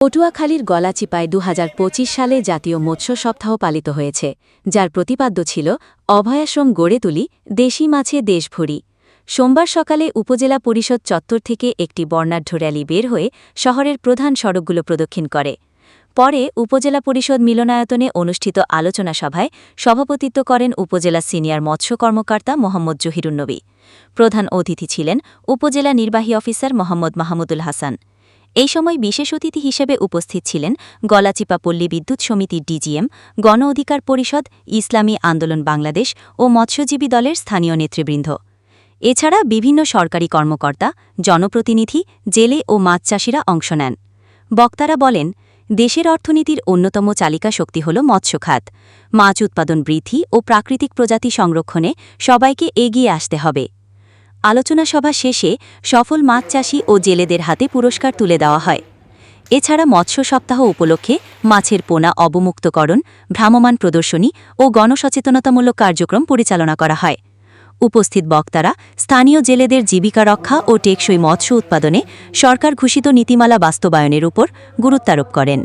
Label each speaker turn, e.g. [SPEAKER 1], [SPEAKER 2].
[SPEAKER 1] পটুয়াখালীর গলাচিপায় দু হাজার পঁচিশ সালে জাতীয় মৎস্য সপ্তাহ পালিত হয়েছে, যার প্রতিপাদ্য ছিল, অভয়াশ্রম গড়ে তুলি, দেশি মাছে দেশভরি। সোমবার সকালে উপজেলা পরিষদ চত্বর থেকে একটি বর্ণাঢ্য র্যালি বের হয়ে শহরের প্রধান সড়কগুলো প্রদক্ষিণ করে। পরে উপজেলা পরিষদ মিলনায়তনে অনুষ্ঠিত আলোচনা সভায় সভাপতিত্ব করেন উপজেলা সিনিয়র মৎস্য কর্মকর্তা মোহাম্মদ জহিরুন্নবী প্রধান অতিথি ছিলেন উপজেলা নির্বাহী অফিসার মোহাম্মদ মাহমুদুল হাসান। এই সময় বিশেষ অতিথি হিসেবে উপস্থিত ছিলেন গলাচিপা পল্লী বিদ্যুৎ সমিতির ডিজিএম, গণ অধিকার পরিষদ, ইসলামী আন্দোলন বাংলাদেশ ও মৎস্যজীবী দলের স্থানীয় নেতৃবৃন্দ। এছাড়া বিভিন্ন সরকারি কর্মকর্তা, জনপ্রতিনিধি, জেলে ও মাছ চাষিরা অংশ নেন। বক্তারা বলেন, দেশের অর্থনীতির অন্যতম চালিকা শক্তি হল মৎস্য খাত। মাছ উৎপাদন বৃদ্ধি ও প্রাকৃতিক প্রজাতি সংরক্ষণে সবাইকে এগিয়ে আসতে হবে। আলোচনা সভা শেষে সফল মাছ চাষি ও জেলেদের হাতে পুরস্কার তুলে দেওয়া হয়। এছাড়া মৎস্য সপ্তাহ উপলক্ষে মাছের পোনা অবমুক্তকরণ, ভ্রাম্যমাণ প্রদর্শনী ও গণসচেতনতামূলক কার্যক্রম পরিচালনা করা হয়। উপস্থিত বক্তারা স্থানীয় জেলেদের জীবিকা রক্ষা ও টেকসই মৎস্য উৎপাদনে সরকার ঘোষিত নীতিমালা বাস্তবায়নের উপর গুরুত্বারোপ করেন।